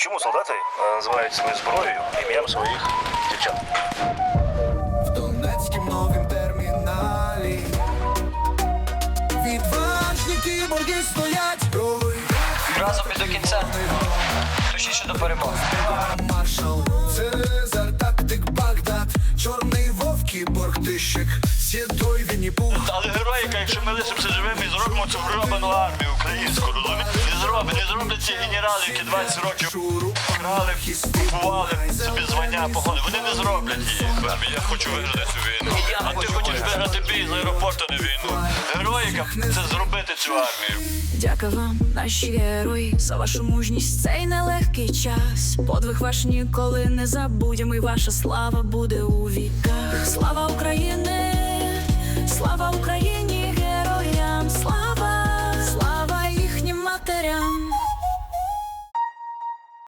Чому солдати е, називають свою зброєю ім'ям своїх дівчат? в Донецькім новім терміналі. Відважні кіборги стоять, Разом і до кінця. Точніше до перемоги. маршал, Цезар, тактик Багдад, чорний вовк, кіборг тищик, сідой Вінні Пух. Але героїка, якщо ми лишимося живими і зробимо цю гробану армію? Не ці генерали, які 20 років крали, купували собі звання походи. Вони не зроблять її. Я хочу виграти цю війну. А ти хочеш виграти бій з аеропорту, не війну. Героїка це зробити цю армію. Дяка вам, наші герої, за вашу мужність цей нелегкий час. Подвиг ваш ніколи не забудемо, і ваша слава буде у віках. Слава України, слава Україні!